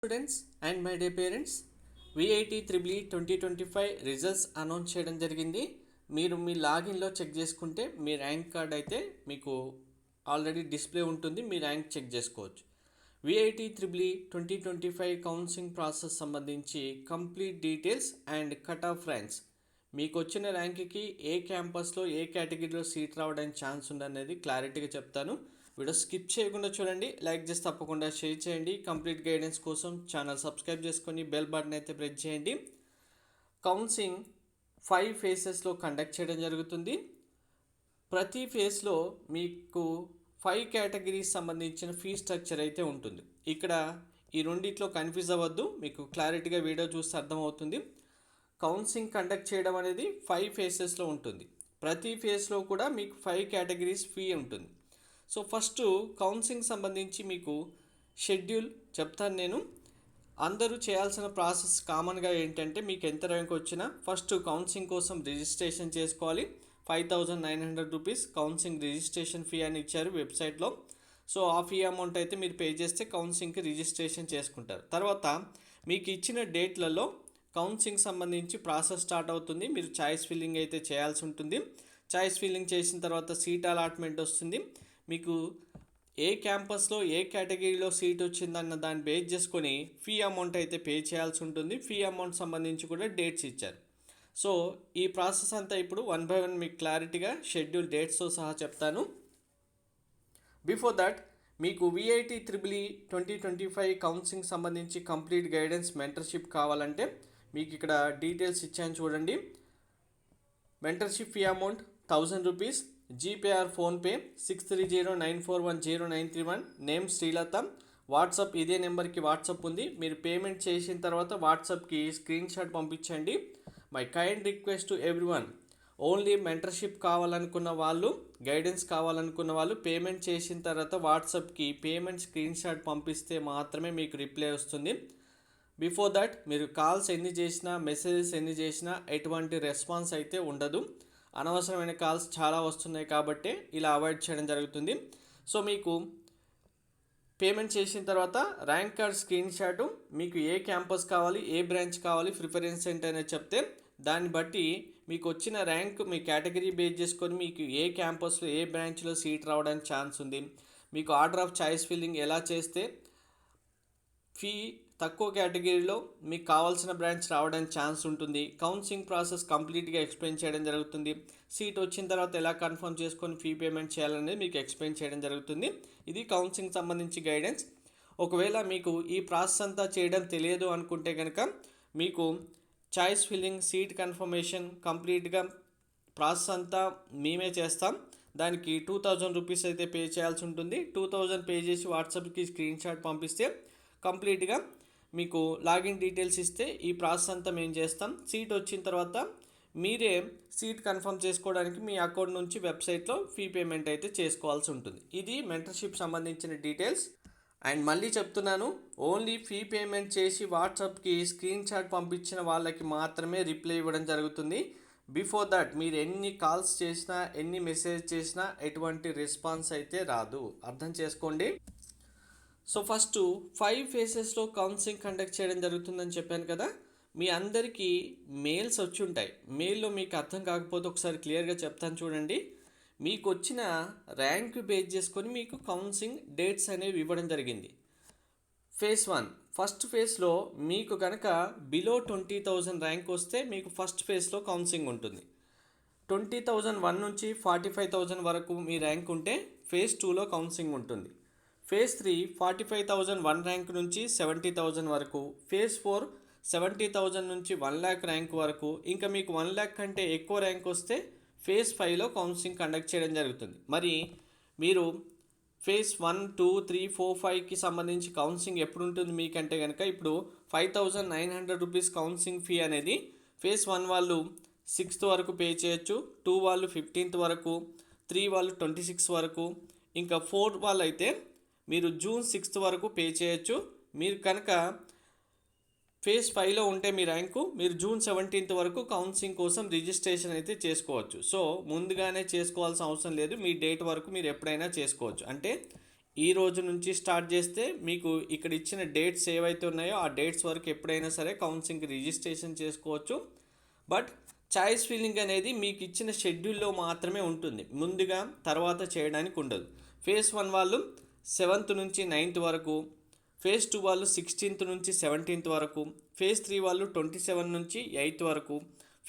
Students and my dear parents VIT triple twenty twenty five results announce చేయడం జరిగింది. మీరు మీ లాగిన్లో check చేసుకుంటే మీ rank card అయితే మీకు ఆల్రెడీ డిస్ప్లే ఉంటుంది. మీ ర్యాంక్ చెక్ చేసుకోవచ్చు. VIT triple twenty twenty five counselling process సంబంధించి complete details and cut off ranks మీకు వచ్చిన ర్యాంక్కి ఏ క్యాంపస్లో ఏ కేటగిరీలో సీట్ రావడానికి ఛాన్స్ ఉందనేది క్లారిటీగా చెప్తాను. వీడియో స్కిప్ చేయకుండా చూడండి లైక్ చేసి తప్పకుండా షేర్ చేయండి. కంప్లీట్ గైడెన్స్ కోసం ఛానల్ సబ్స్క్రైబ్ చేసుకొని బెల్ బటన్ అయితే ప్రెస్ చేయండి. కౌన్సిలింగ్ ఫైవ్ ఫేసెస్లో కండక్ట్ చేయడం జరుగుతుంది. ప్రతి ఫేస్లో మీకు ఫైవ్ కేటగిరీస్ సంబంధించిన ఫీ స్ట్రక్చర్ అయితే ఉంటుంది. ఇక్కడ ఈ రెండిట్లో కన్ఫ్యూజ్ అవ్వద్దు మీకు క్లారిటీగా వీడియో చూస్తే అర్థమవుతుంది. కౌన్సిలింగ్ కండక్ట్ చేయడం అనేది ఫైవ్ ఫేసెస్లో ఉంటుంది. ప్రతి ఫేస్లో కూడా మీకు ఫైవ్ కేటగిరీస్ ఫీ ఉంటుంది. సో ఫస్ట్ కౌన్సిలింగ్ సంబంధించి మీకు షెడ్యూల్ చెప్తాను నేను. అందరూ చేయాల్సిన ప్రాసెస్ కామన్గా ఏంటంటే మీకు ఎంత ర్యాంక్ వచ్చినా ఫస్ట్ కౌన్సిలింగ్ కోసం రిజిస్ట్రేషన్ చేసుకోవాలి. Five thousand nine hundred rupees counselling registration fee అని ఇచ్చారు వెబ్సైట్లో. సో ఆ ఫీ అమౌంట్ అయితే మీరు పే చేస్తే కౌన్సిలింగ్కి రిజిస్ట్రేషన్ చేసుకుంటారు. తర్వాత మీకు ఇచ్చిన డేట్లలో కౌన్సిలింగ్ సంబంధించి ప్రాసెస్ స్టార్ట్ అవుతుంది. మీరు చాయిస్ ఫిల్లింగ్ అయితే చేయాల్సి ఉంటుంది. చాయిస్ ఫిల్లింగ్ చేసిన తర్వాత సీట్ అలాట్మెంట్ వస్తుంది. మీకు ఏ క్యాంపస్లో ఏ కేటగిరీలో సీట్ వచ్చిందన్న దాన్ని బేస్ చేసుకొని ఫీ అమౌంట్ అయితే పే చేయాల్సి ఉంటుంది. ఫీ అమౌంట్ సంబంధించి కూడా డేట్స్ ఇచ్చారు. సో ఈ ప్రాసెస్ అంతా ఇప్పుడు వన్ బై వన్ మీకు క్లారిటీగా షెడ్యూల్ డేట్స్తో సహా చెప్తాను. బిఫోర్ దట్ మీకు VIT triple twenty twenty five counselling సంబంధించి కంప్లీట్ గైడెన్స్ మెంటర్షిప్ కావాలంటే మీకు ఇక్కడ డీటెయిల్స్ ఇచ్చాను చూడండి. Mentorship fee amount thousand rupees GPay or PhonePe six three zero nine four one zero nine three one. Name Sreelatha. WhatsApp ఇదే నెంబర్కి WhatsApp ఉంది. మీరు పేమెంట్ చేసిన తర్వాత వాట్సాప్కి స్క్రీన్ షాట్ పంపించండి. My kind request to everyone only mentorship కావాలనుకున్న వాళ్ళు గైడెన్స్ కావాలనుకున్న వాళ్ళు పేమెంట్ చేసిన తర్వాత వాట్సాప్కి పేమెంట్ స్క్రీన్ షాట్ పంపిస్తే మాత్రమే మీకు రిప్లై వస్తుంది. బిఫోర్ దట్ మీరు కాల్స్ ఎన్ని చేసినా మెసేజెస్ ఎన్ని చేసినా ఎటువంటి రెస్పాన్స్ అయితే ఉండదు. అనవసరమైన కాల్స్ చాలా వస్తున్నాయి కాబట్టి ఇలా అవాయిడ్ చేయడం జరుగుతుంది. సో మీకు పేమెంట్ చేసిన తర్వాత ర్యాంక్ కార్డ్ స్క్రీన్ షాట్ మీకు ఏ క్యాంపస్ కావాలి ఏ బ్రాంచ్ కావాలి ప్రిఫరెన్స్ ఏంటి అనేది చెప్తే దాన్ని బట్టి మీకు వచ్చిన ర్యాంక్ మీ కేటగిరీ బేస్ చేసుకొని మీకు ఏ క్యాంపస్లో ఏ బ్రాంచ్లో సీట్ రావడానికి ఛాన్స్ ఉంది. మీకు ఆర్డర్ ఆఫ్ చాయిస్ ఫిల్లింగ్ ఎలా చేస్తే ఫీ తక్కువ కేటగిరీలో మీకు కావాల్సిన బ్రాంచ్ రావడానికి ఛాన్స్ ఉంటుంది. కౌన్సిలింగ్ ప్రాసెస్ కంప్లీట్గా ఎక్స్ప్లెయిన్ చేయడం జరుగుతుంది. సీట్ వచ్చిన తర్వాత ఎలా కన్ఫర్మ్ చేసుకొని ఫీ పేమెంట్ చేయాలనేది మీకు ఎక్స్ప్లెయిన్ చేయడం జరుగుతుంది. ఇది కౌన్సిలింగ్ సంబంధించి గైడెన్స్. ఒకవేళ మీకు ఈ ప్రాసెస్ అంతా చేయడం తెలియదు అనుకుంటే కనుక మీకు చాయిస్ ఫిల్లింగ్ సీట్ కన్ఫర్మేషన్ కంప్లీట్గా ప్రాసెస్ అంతా మేమే చేస్తాం. దానికి టూ థౌజండ్ రూపీస్ అయితే పే చేయాల్సి ఉంటుంది. టూ థౌజండ్ పే చేసి వాట్సాప్కి స్క్రీన్ షాట్ పంపిస్తే కంప్లీట్గా మీకు లాగిన్ డీటెయిల్స్ ఇస్తే ఈ ప్రాసెస్ అంతా మేము చేస్తాం. సీట్ వచ్చిన తర్వాత మీరే సీట్ కన్ఫర్మ్ చేసుకోవడానికి మీ అకౌంట్ నుంచి వెబ్సైట్లో ఫీ పేమెంట్ అయితే చేసుకోవాల్సి ఉంటుంది. ఇది మెంటర్షిప్ సంబంధించిన డీటెయిల్స్. అండ్ మళ్ళీ చెప్తున్నాను ఓన్లీ ఫీ పేమెంట్ చేసి వాట్సాప్కి స్క్రీన్ షాట్ పంపించిన వాళ్ళకి మాత్రమే రిప్లై ఇవ్వడం జరుగుతుంది. బిఫోర్ దట్ మీరు ఎన్ని కాల్స్ చేసినా ఎన్ని మెసేజ్ చేసినా ఎటువంటి రెస్పాన్స్ అయితే రాదు. అర్థం చేసుకోండి. సో ఫస్ట్ ఫైవ్ ఫేసెస్లో కౌన్సిలింగ్ కండక్ట్ చేయడం జరుగుతుందని చెప్పాను కదా మీ అందరికీ మెయిల్స్ వచ్చి ఉంటాయి మెయిల్లో మీకు అర్థం కాకపోతే ఒకసారి క్లియర్గా చెప్తాను చూడండి. మీకు వచ్చిన ర్యాంక్ బేస్ చేసుకొని మీకు కౌన్సిలింగ్ డేట్స్ అనేవి ఇవ్వడం జరిగింది. ఫేజ్ వన్ ఫస్ట్ ఫేజ్లో మీకు కనుక బిలో ట్వంటీ థౌజండ్ ర్యాంక్ వస్తే మీకు ఫస్ట్ ఫేజ్లో కౌన్సిలింగ్ ఉంటుంది. ట్వంటీ థౌజండ్ వన్ నుంచి ఫార్టీ ఫైవ్ థౌజండ్ వరకు మీ ర్యాంక్ ఉంటే ఫేజ్ టూలో కౌన్సిలింగ్ ఉంటుంది. Phase three forty five thousand one rank నుంచి సెవెంటీ థౌజండ్ వరకు ఫేజ్ ఫోర్ సెవెంటీ థౌజండ్ నుంచి వన్ ల్యాక్ ర్యాంక్ వరకు ఇంకా మీకు వన్ ల్యాక్ కంటే ఎక్కువ ర్యాంక్ వస్తే ఫేజ్ ఫైవ్లో కౌన్సిలింగ్ కండక్ట్ చేయడం జరుగుతుంది. మరి మీరు phase one two three four ఫైవ్కి సంబంధించి కౌన్సిలింగ్ ఎప్పుడు ఉంటుంది మీకంటే కనుక ఇప్పుడు five thousand nine hundred rupees counselling fee అనేది ఫేజ్ వన్ వాళ్ళు సిక్స్త్ వరకు పే చేయొచ్చు టూ వాళ్ళు ఫిఫ్టీన్త్ వరకు త్రీ వాళ్ళు ట్వంటీ సిక్స్ వరకు ఇంకా ఫోర్ వాళ్ళు అయితే మీరు జూన్ సిక్స్త్ వరకు పే చేయొచ్చు. మీరు కనుక ఫేజ్ ఫైవ్లో ఉంటే మీ ర్యాంకు మీరు జూన్ సెవెంటీన్త్ వరకు కౌన్సిలింగ్ కోసం రిజిస్ట్రేషన్ అయితే చేసుకోవచ్చు. సో ముందుగానే చేసుకోవాల్సిన అవసరం లేదు. మీ డేట్ వరకు మీరు ఎప్పుడైనా చేసుకోవచ్చు. అంటే ఈ రోజు నుంచి స్టార్ట్ చేస్తే మీకు ఇక్కడ ఇచ్చిన డేట్స్ ఏవైతే ఉన్నాయో ఆ డేట్స్ వరకు ఎప్పుడైనా సరే కౌన్సిలింగ్కి రిజిస్ట్రేషన్ చేసుకోవచ్చు. బట్ చాయిస్ ఫీలింగ్ అనేది మీకు ఇచ్చిన షెడ్యూల్లో మాత్రమే ఉంటుంది. ముందుగా తర్వాత చేయడానికి ఉండదు. ఫేజ్ వన్ వాళ్ళు సెవెంత్ నుంచి నైన్త్ వరకు ఫేజ్ టూ వాళ్ళు సిక్స్టీన్త్ నుంచి సెవెంటీన్త్ వరకు ఫేజ్ త్రీ వాళ్ళు ట్వంటీ సెవెన్ నుంచి ఎయిత్ వరకు.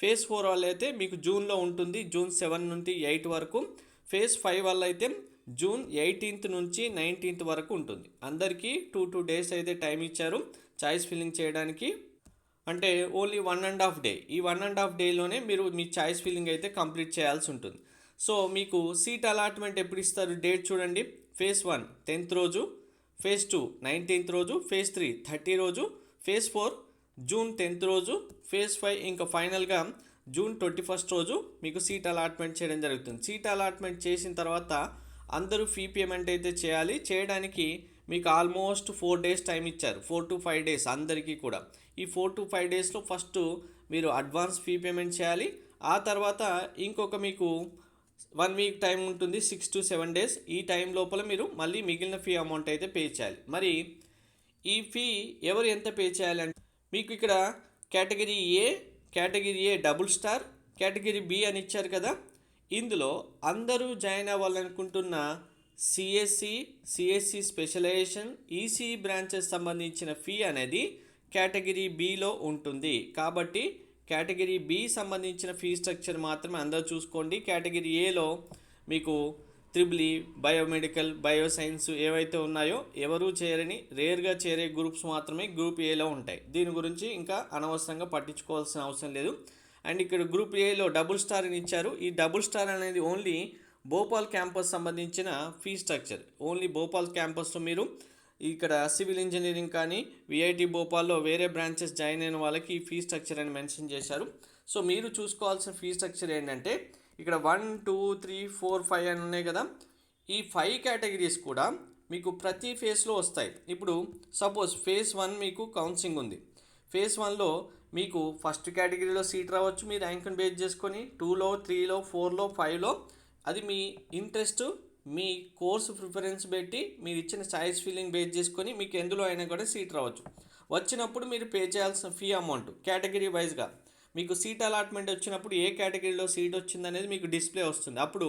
ఫేజ్ ఫోర్ వాళ్ళు అయితే మీకు జూన్లో ఉంటుంది జూన్ సెవెన్ నుండి ఎయిట్ వరకు. ఫేజ్ ఫైవ్ వాళ్ళు అయితే జూన్ ఎయిటీన్త్ నుంచి నైన్టీన్త్ వరకు ఉంటుంది. అందరికీ టూ టూ డేస్ అయితే టైం ఇచ్చారు చాయిస్ ఫిల్లింగ్ చేయడానికి. అంటే only one and half day. ఈ వన్ అండ్ హాఫ్ డేలోనే మీరు మీ చాయిస్ ఫిల్లింగ్ అయితే కంప్లీట్ చేయాల్సి ఉంటుంది. సో మీకు సీట్ అలాట్మెంట్ ఎప్పుడు ఇస్తారు డేట్ చూడండి. ఫేజ్ వన్ టెన్త్ రోజు. ఫేజ్ టూ నైన్టీన్త్ రోజు. ఫేజ్ త్రీ థర్టీ రోజు. ఫేజ్ ఫోర్ జూన్ టెన్త్ రోజు. ఫేజ్ ఫైవ్ ఇంకా ఫైనల్గా జూన్ ట్వంటీ ఫస్ట్ రోజు మీకు సీట్ అలాట్మెంట్ చేయడం జరుగుతుంది. సీట్ అలాట్మెంట్ చేసిన తర్వాత అందరూ ఫీ పేమెంట్ అయితే చేయాలి. చేయడానికి మీకు ఆల్మోస్ట్ ఫోర్ డేస్ టైం ఇచ్చారు. ఫోర్ టు ఫైవ్ డేస్ అందరికీ కూడా. ఈ ఫోర్ టు ఫైవ్ డేస్లో ఫస్ట్ మీరు అడ్వాన్స్ ఫీ పేమెంట్ చేయాలి. ఆ తర్వాత ఇంకొక మీకు వన్ వీక్ టైం ఉంటుంది సిక్స్ టు సెవెన్ డేస్ ఈ టైం లోపల మీరు మళ్ళీ మిగిలిన ఫీ అమౌంట్ అయితే పే చేయాలి. మరి ఈ ఫీ ఎవరు ఎంత పే చేయాలంటే మీకు ఇక్కడ category A category A double star category B అని ఇచ్చారు కదా. ఇందులో అందరూ join అవ్వాలనుకుంటున్న CSC CSC specialization EC branches సంబంధించిన ఫీ అనేది కేటగిరీ బిలో ఉంటుంది. కాబట్టి కేటగిరీ బి సంబంధించిన ఫీ స్ట్రక్చర్ మాత్రమే అందరూ చూసుకోండి. కేటగిరీ ఏలో మీకు త్రిబులి బయోమెడికల్ బయోసైన్స్ ఏవైతే ఉన్నాయో ఎవరూ చేరని రేర్గా చేరే గ్రూప్స్ మాత్రమే గ్రూప్ ఏలో ఉంటాయి. దీని గురించి ఇంకా అనవసరంగా పట్టించుకోవాల్సిన అవసరం లేదు. అండ్ ఇక్కడ గ్రూప్ ఏలో డబుల్ స్టార్ అని ఇచ్చారు. ఈ డబుల్ స్టార్ అనేది ఓన్లీ భోపాల్ క్యాంపస్ సంబంధించిన ఫీ స్ట్రక్చర్. ఓన్లీ భోపాల్ క్యాంపస్లో మీరు ఇక్కడ సివిల్ ఇంజనీరింగ్ కానీ విఐటి భోపాల్లో వేరే బ్రాంచెస్ జాయిన్ అయిన వాళ్ళకి ఈ ఫీ స్ట్రక్చర్ అని మెన్షన్ చేశారు. సో మీరు చూసుకోవాల్సిన ఫీ స్ట్రక్చర్ ఏంటంటే ఇక్కడ one two three four five అని ఉన్నాయి కదా. ఈ ఫైవ్ కేటగిరీస్ కూడా మీకు ప్రతి ఫేస్లో వస్తాయి. ఇప్పుడు సపోజ్ ఫేజ్ వన్ మీకు కౌన్సిలింగ్ ఉంది. ఫేజ్ వన్లో మీకు ఫస్ట్ కేటగిరీలో సీట్ రావచ్చు మీ ర్యాంక్ని బేస్ చేసుకొని టూలో త్రీలో ఫోర్లో ఫైవ్లో. అది మీ ఇంట్రెస్ట్ మీ కోర్సు ప్రిఫరెన్స్ పెట్టి మీరు ఇచ్చిన సాయిస్ ఫీలింగ్ బేస్ చేసుకొని మీకు ఎందులో అయినా కూడా సీట్ రావచ్చు. వచ్చినప్పుడు మీరు పే చేయాల్సిన ఫీ అమౌంట్ కేటగిరీ వైజ్గా. మీకు సీట్ అలాట్మెంట్ వచ్చినప్పుడు ఏ కేటగిరీలో సీట్ వచ్చిందనేది మీకు డిస్ప్లే వస్తుంది. అప్పుడు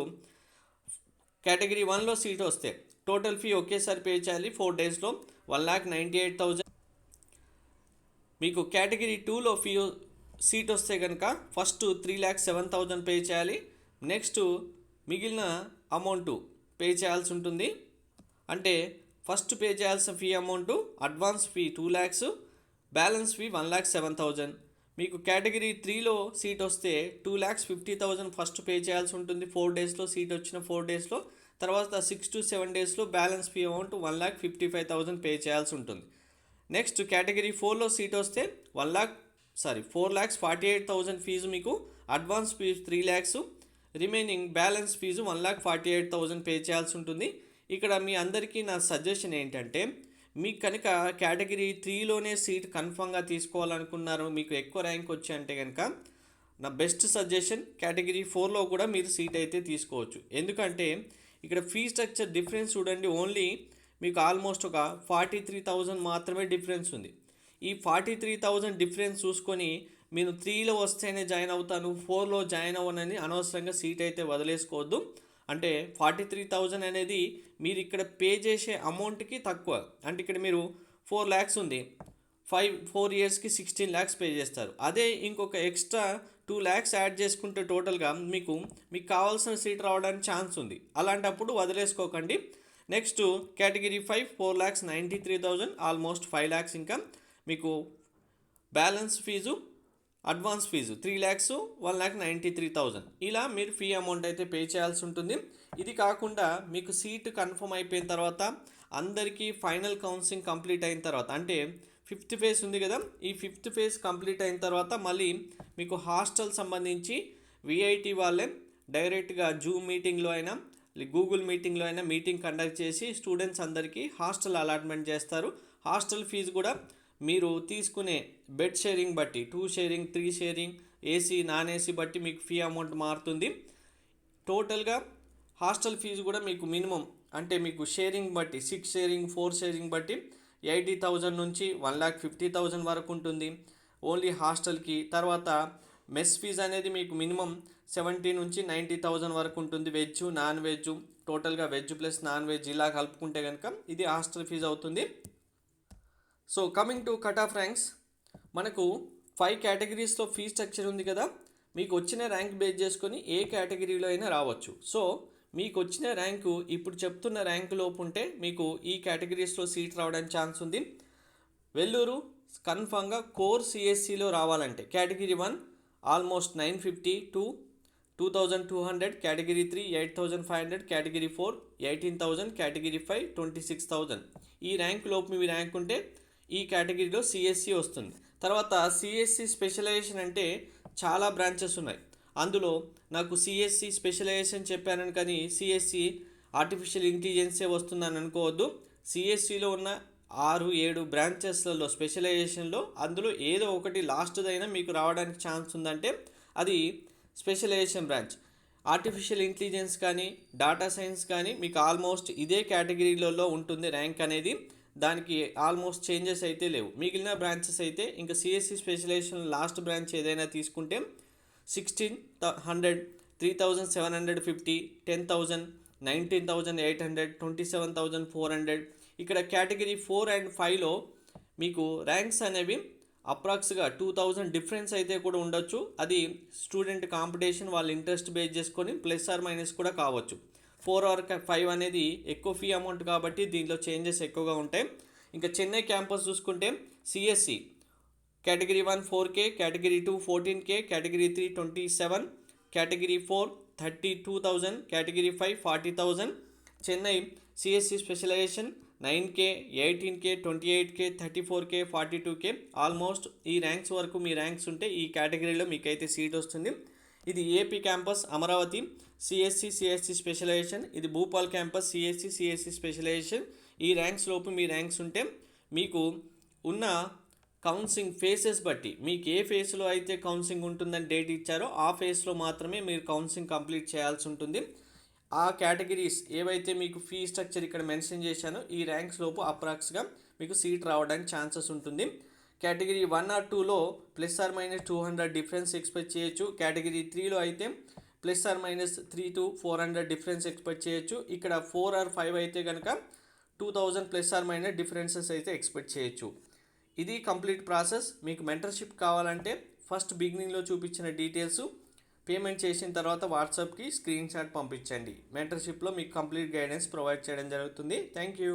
కేటగిరీ వన్లో సీట్ వస్తే టోటల్ ఫీ ఒకేసారి పే చేయాలి. ఫోర్ డేస్లో one lakh ninety eight thousand. మీకు కేటగిరీ టూలో ఫీ సీట్ వస్తే కనుక first three lakh seven thousand pay చేయాలి. నెక్స్ట్ మిగిలిన అమౌంట్ పే చేయాల్సి ఉంటుంది. అంటే ఫస్ట్ పే చేయాల్సిన fee amount advance fee two lakhs balance fee one lakh seven thousand మీకు కేటగిరీ త్రీలో సీట్ వస్తే two lakhs fifty thousand first pay చేయాల్సి ఉంటుంది. ఫోర్ డేస్లో సీట్ వచ్చిన ఫోర్ డేస్లో తర్వాత సిక్స్ టు సెవెన్ డేస్లో balance fee amount one lakh fifty five thousand pay చేయాల్సి ఉంటుంది. నెక్స్ట్ కేటగిరీ ఫోర్లో సీట్ వస్తే one lakh sorry four lakhs forty eight thousand fees మీకు. Advance fees three lakhs remaining balance fees one lakh forty eight thousand pay చేయాల్సి ఉంటుంది. ఇక్కడ మీ అందరికీ నా సజెషన్ ఏంటంటే మీకు కనుక కేటగిరీ త్రీలోనే సీట్ కన్ఫామ్గా తీసుకోవాలనుకున్నారు మీకు ఎక్కువ ర్యాంక్ వచ్చి అంటే కనుక నా బెస్ట్ సజెషన్ కేటగిరీ ఫోర్లో కూడా మీరు సీట్ అయితే తీసుకోవచ్చు. ఎందుకంటే ఇక్కడ ఫీ స్ట్రక్చర్ డిఫరెన్స్ చూడండి ఓన్లీ మీకు ఆల్మోస్ట్ ఒక ఫార్టీ త్రీ థౌజండ్ మాత్రమే డిఫరెన్స్ ఉంది. ఈ ఫార్టీ త్రీ థౌజండ్ డిఫరెన్స్ చూసుకొని మీరు త్రీలో వస్తేనే జాయిన్ అవుతాను ఫోర్లో జాయిన్ అవ్వనని అనవసరంగా సీట్ అయితే వదిలేసుకోవద్దు. అంటే ఫార్టీ త్రీ థౌజండ్ అనేది మీరు ఇక్కడ పే చేసే అమౌంట్కి తక్కువ. అంటే ఇక్కడ మీరు ఫోర్ ల్యాక్స్ ఉంది. ఫైవ్ ఫోర్ ఇయర్స్కి సిక్స్టీన్ ల్యాక్స్ పే చేస్తారు. అదే ఇంకొక ఎక్స్ట్రా టూ ల్యాక్స్ యాడ్ చేసుకుంటే టోటల్గా మీకు మీకు కావాల్సిన సీట్ రావడానికి ఛాన్స్ ఉంది. అలాంటప్పుడు వదిలేసుకోకండి. Next category five four lakhs ninety three thousand almost five lakhs ఇంకా మీకు balance fees advance fees three lakhs one lakh ninety three thousand. ఇలా మీరు ఫీ అమౌంట్ అయితే పే చేయాల్సి ఉంటుంది. ఇది కాకుండా మీకు సీటు కన్ఫర్మ్ అయిపోయిన తర్వాత అందరికీ ఫైనల్ కౌన్సిలింగ్ కంప్లీట్ అయిన తర్వాత అంటే ఫిఫ్త్ ఫేజ్ ఉంది కదా ఈ ఫిఫ్త్ ఫేజ్ కంప్లీట్ అయిన తర్వాత మళ్ళీ మీకు హాస్టల్ సంబంధించి విఐటి వాళ్ళే డైరెక్ట్గా జూమ్ మీటింగ్లో అయినా గూగుల్ మీటింగ్లో అయినా మీటింగ్ కండక్ట్ చేసి స్టూడెంట్స్ అందరికీ హాస్టల్ అలాట్మెంట్ చేస్తారు. హాస్టల్ ఫీజు కూడా మీరు తీసుకునే బెడ్ షేరింగ్ బట్టి two sharing three sharing AC non AC బట్టి మీకు ఫీ అమౌంట్ మారుతుంది. టోటల్గా హాస్టల్ ఫీజు కూడా మీకు మినిమం అంటే మీకు షేరింగ్ బట్టి సిక్స్ షేరింగ్ ఫోర్ షేరింగ్ బట్టి ఎయిటీ థౌజండ్ నుంచి వన్ ల్యాక్ ఫిఫ్టీ థౌజండ్ వరకు ఉంటుంది. ఓన్లీ హాస్టల్కి తర్వాత మెస్ ఫీజు అనేది మీకు మినిమం సెవెంటీ నుంచి నైంటీ థౌజండ్ వరకు ఉంటుంది. వెజ్ నాన్ వెజ్ టోటల్గా వెజ్ ప్లస్ నాన్ వెజ్ ఇలా కలుపుకుంటే కనుక ఇది హాస్టల్ ఫీజు అవుతుంది. So coming to cut off ranks మనకు ఫైవ్ కేటగిరీస్లో ఫీ స్ట్రక్చర్ ఉంది కదా? మీకు వచ్చిన ర్యాంక్ బేస్ చేసుకొని ఏ కేటగిరీలో అయినా రావచ్చు. సో మీకు వచ్చిన ర్యాంకు ఇప్పుడు చెప్తున్న ర్యాంకు లోపు ఉంటే మీకు ఈ కేటగిరీస్లో సీట్ రావడానికి ఛాన్స్ ఉంది. వెల్లూరు కన్ఫామ్గా కోర్ సిఎస్సిలో రావాలంటే category one almost nine fifty two two thousand two hundred category three eight thousand five hundred category four eighteen thousand category five twenty six thousand ఈ ర్యాంక్ లోపు మీ ర్యాంక్ ఉంటే ఈ కేటగిరీలో సిఎస్సి వస్తుంది. తర్వాత సిఎస్సి స్పెషలైజేషన్ అంటే చాలా బ్రాంచెస్ ఉన్నాయి. అందులో నాకు సిఎస్సి స్పెషలైజేషన్ చెప్పానని కానీ సిఎస్సి ఆర్టిఫిషియల్ ఇంటెలిజెన్సే వస్తుందని అనుకోవద్దు. సిఎస్సిలో ఉన్న ఆరు ఏడు బ్రాంచెస్లలో స్పెషలైజేషన్లో అందులో ఏదో ఒకటి లాస్ట్దైనా మీకు రావడానికి ఛాన్స్ ఉందంటే అది స్పెషలైజేషన్ బ్రాంచ్ ఆర్టిఫిషియల్ ఇంటెలిజెన్స్ కానీ డాటా సైన్స్ కానీ మీకు ఆల్మోస్ట్ ఇదే కేటగిరీలలో ఉంటుంది ర్యాంక్ అనేది. దానికి ఆల్మోస్ట్ చేంజెస్ అయితే లేవు. మిగిలిన బ్రాంచెస్ అయితే ఇంకా సిఎస్సి స్పెషలైజేషన్ లాస్ట్ బ్రాంచ్ ఏదైనా తీసుకుంటే sixteen hundred three thousand seven hundred fifty ten thousand nineteen thousand eight hundred twenty seven thousand four hundred ఇక్కడ కేటగిరీ ఫోర్ అండ్ ఫైవ్లో మీకు ర్యాంక్స్ అనేవి అప్రాక్స్గా టూ థౌజండ్ డిఫరెన్స్ అయితే కూడా ఉండొచ్చు. అది స్టూడెంట్ కాంపిటీషన్ వాళ్ళ ఇంట్రెస్ట్ బేస్ చేసుకొని ప్లస్ ఆర్ మైనస్ కూడా కావచ్చు. ఫోర్ ఆర్ ఫైవ్ అనేది ఎక్కువ ఫీ అమౌంట్ కాబట్టి దీంట్లో చేంజెస్ ఎక్కువగా ఉంటాయి. ఇంకా చెన్నై క్యాంపస్ చూసుకుంటే CSC category one four K category two fourteen K category three twenty seven category four thirty two thousand category five forty thousand Chennai CSC specialization nine K eighteen K twenty eight K thirty four K forty two K almost ఈ ranks వరకు మీ ranks ఉంటే ఈ కేటగిరీలో మీకైతే seat వస్తుంది. ఇది AP campus Amaravati CSC CSC specialization ఇది Bhopal campus CSC CSC specialization ఈ ర్యాంక్స్ లోపు మీ ర్యాంక్స్ ఉంటే మీకు ఉన్న కౌన్సింగ్ ఫేసెస్ బట్టి మీకు ఏ ఫేస్లో అయితే కౌన్సింగ్ ఉంటుందని డేట్ ఇచ్చారో ఆ ఫేస్లో మాత్రమే మీరు కౌన్సింగ్ కంప్లీట్ చేయాల్సి ఉంటుంది. ఆ కేటగిరీస్ ఏవైతే మీకు ఫీ స్ట్రక్చర్ ఇక్కడ మెన్షన్ చేశానో ఈ ర్యాంక్స్ లోపు అప్రాక్స్గా మీకు సీట్ రావడానికి ఛాన్సెస్ ఉంటుంది. కేటగిరీ వన్ ఆర్ టూలో plus or minus two hundred difference expect చేయొచ్చు. కేటగిరీ త్రీలో అయితే plus or minus three to four hundred difference expect చేయొచ్చు. ఇక్కడ ఫోర్ ఆర్ ఫైవ్ అయితే కనుక two thousand plus or minus differences అయితే ఎక్స్పెక్ట్ చేయొచ్చు. ఇది కంప్లీట్ ప్రాసెస్. మీకు మెంటర్షిప్ కావాలంటే ఫస్ట్ బిగినింగ్లో చూపించిన డీటెయిల్స్ పేమెంట్ చేసిన తర్వాత వాట్సాప్కి స్క్రీన్ షాట్ పంపించండి. మెంటర్షిప్లో మీకు కంప్లీట్ గైడెన్స్ ప్రొవైడ్ చేయడం జరుగుతుంది. Thank you.